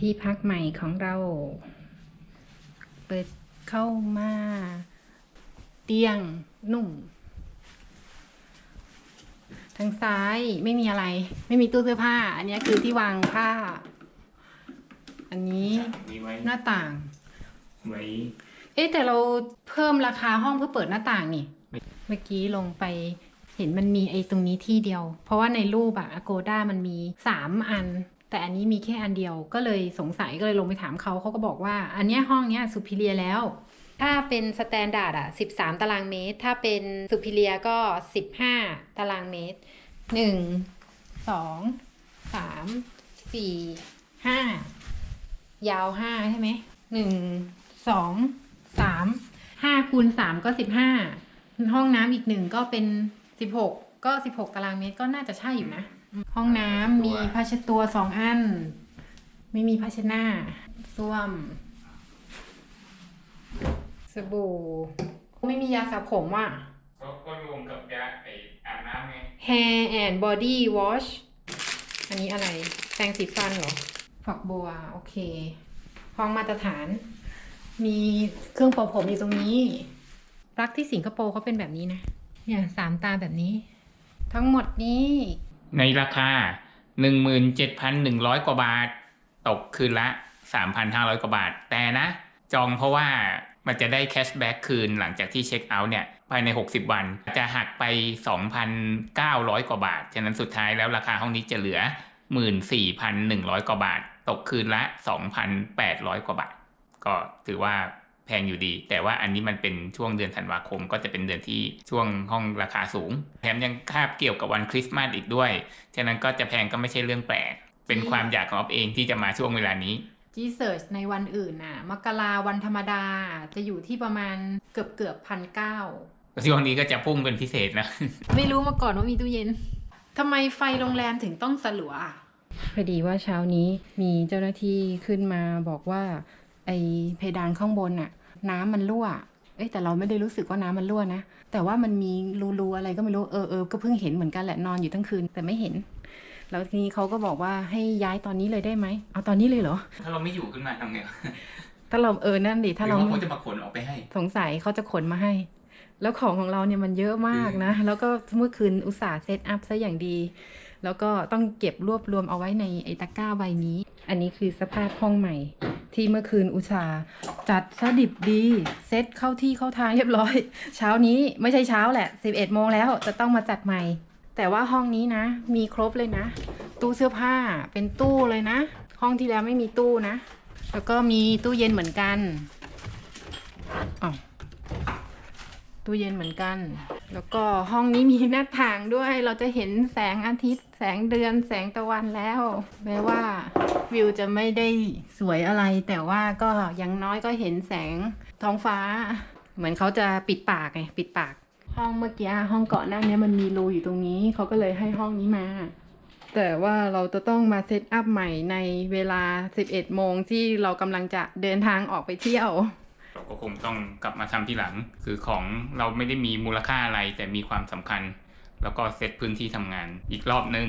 ที่พักใหม่ของเรา เปิดเข้ามา เตียงนุ่ม ทางซ้ายไม่มีอะไร ไม่มีตู้เสื้อผ้า อันนี้คือที่วางผ้า อันนี้มีไว้หน้าต่าง ไว้ เอ๊ะแต่เราเพิ่มราคาห้องเพื่อเปิดหน้าต่างนี่ไม่เมื่อกี้ลงไปเห็นมันมีไอ้ตรงนี้ที่เดียว เพราะว่าในรูปอะ Agoda มันมีสามอัน แต่อันนี้มีแค่อันเดียวก็เลยสงสัยก็เลยลงไปถามเขาเขาก็บอกว่า อันเนี้ยห้องเนี้ยสุพิเลียแล้ว ถ้าเป็นสแตนดาร์ดอะ13 ตารางเมตร ถ้าเป็นสุพิเลียก็ 15 ตารางเมตร 1 2 3 4 5 ยาว 5 ใช่ไหมหนึ่งสองสามห้าคูณสามก็สิบห้าห้องน้ำอีกหนึ่งก็เป็นสิบหกก็สิบหกตารางเมตรก็น่าจะใช่อยู่นะ ห้องน้ำมีผ้าเช็ดตัวสองอัน ไม่มีผ้าเช็ดหน้าส้วม สบู่ ไม่มียาสระผมว่ะก็ก็รวมกับยาไออาบน้ำไง Hair and Body Wash อันนี้อะไรแปรงสีฟันเหรอ ฝักบัว โอเค ห้องมาตรฐาน มีเครื่องเป่าผมอยู่ตรงนี้ปลั๊กที่สิงคโปร์เขาเป็นแบบนี้นะ เนี่ยสามตาแบบนี้ ทั้งหมดนี้ ในราคา 17,100 กว่าบาท ตกคืนละ 3,500 กว่าบาท แต่นะ จองเพราะว่ามันจะได้แคชแบ็กคืนหลังจากที่เช็คเอาท์เนี่ย ภายใน 60 วัน จะหักไป 2,900 กว่าบาท ฉะนั้นสุดท้ายแล้วราคาห้องนี้จะเหลือ 14,100 กว่าบาท ตกคืนละ 2,800 กว่าบาท ก็ถือว่า พงอยู่ดี แต่ว่าอันนี้มันเป็นช่วงเดือนธันวาคม ก็จะเป็นเดือนที่ช่วงห้องราคาสูง แถมยังคาบเกี่ยวกับวันคริสต์มาสอีกด้วย ฉะนั้นก็จะแพงก็ไม่ใช่เรื่องแปลก เป็นความอยากของออฟเองที่จะมาช่วงเวลานี้จีเซิร์ชในวันอื่นน่ะ มกราวันธรรมดาจะอยู่ที่ประมาณเกือบเกือบพันเก้าช่วงนี้ก็จะพุ่งเป็นพิเศษนะ ไม่รู้มาก่อนว่ามีตู้เย็นทำไมไฟโรงแรมถึงต้องสลัวอะพอดีว่าเช้านี้มีเจ้าหน้าที่ขึ้นมาบอกว่า ไอเพดานข้างบนน่ะน้ำมันรั่ว เอ้ยแต่เราไม่ได้รู้สึกว่าน้ำมันรั่วนะ แต่ว่ามันมีรูๆอะไรก็ไม่รู้ เออเออก็เพิ่งเห็นเหมือนกันแหละนอนอยู่ทั้งคืนแต่ไม่เห็น แล้วทีนี้เขาก็บอกว่าให้ย้ายตอนนี้เลยได้ไหม เอาตอนนี้เลยเหรอ ถ้าเราไม่อยู่ขึ้นมาทำไง ถ้าเราเออ นั่นดิ ถ้าหรืเราอว่าเขาจะมาขนออกไปให้ สงสัยเขาจะขนมาให้ แล้วของของเราเนี่ยมันเยอะมากนะ แล้วก็เมื่อคืนอุตส่าห์เซตอัพซะอย่างดี แล้วก็ต้องเก็บรวบรวมเอาไว้ในไอตะกร้าใบนี้ อันนี้คือสภาพห้องใหม่ ที่เมื่อคืนอุตสาจัดซะดิบดีเซตเข้าที่เข้าทางเรียบร้อย เช้านี้ไม่ใช่เช้าแหละ 11โมงแล้วจะต้องมาจัดใหม่ แต่ว่าห้องนี้นะ มีครบเลยนะ ตู้เสื้อผ้าเป็นตู้เลยนะ ห้องที่แล้วไม่มีตู้นะ แล้วก็มีตู้เย็นเหมือนกันอ้าวตู้เย็นเหมือนกัน แล้วก็ห้องนี้มีหน้าต่างด้วย เราจะเห็นแสงอาทิตย์ แสงเดือน แสงตะวันแล้ว แม้ว่า วิวจะไม่ได้สวยอะไร แต่ว่าก็อยังน้อยก็เห็นแสงท้องฟ้า เหมือนเขาจะปิดปากไงปิดปาก ห้องเมื่อกี้ห้องเกาะหน้าเนี้ยมันมีรูอยู่ตรงนี้เขาก็เลยให้ห้องนี้มา แต่ว่าเราจะต้องมาเซตอัพใหม่ในเวลา 11 โมงที่เรากำลังจะเดินทางออกไปเที่ยวเราก็คงต้องกลับมาทำที่หลัง คือของเราไม่ได้มีมูลค่าอะไรแต่มีความสำคัญ แล้วก็เซตพื้นที่ทำงานอีกรอบนึง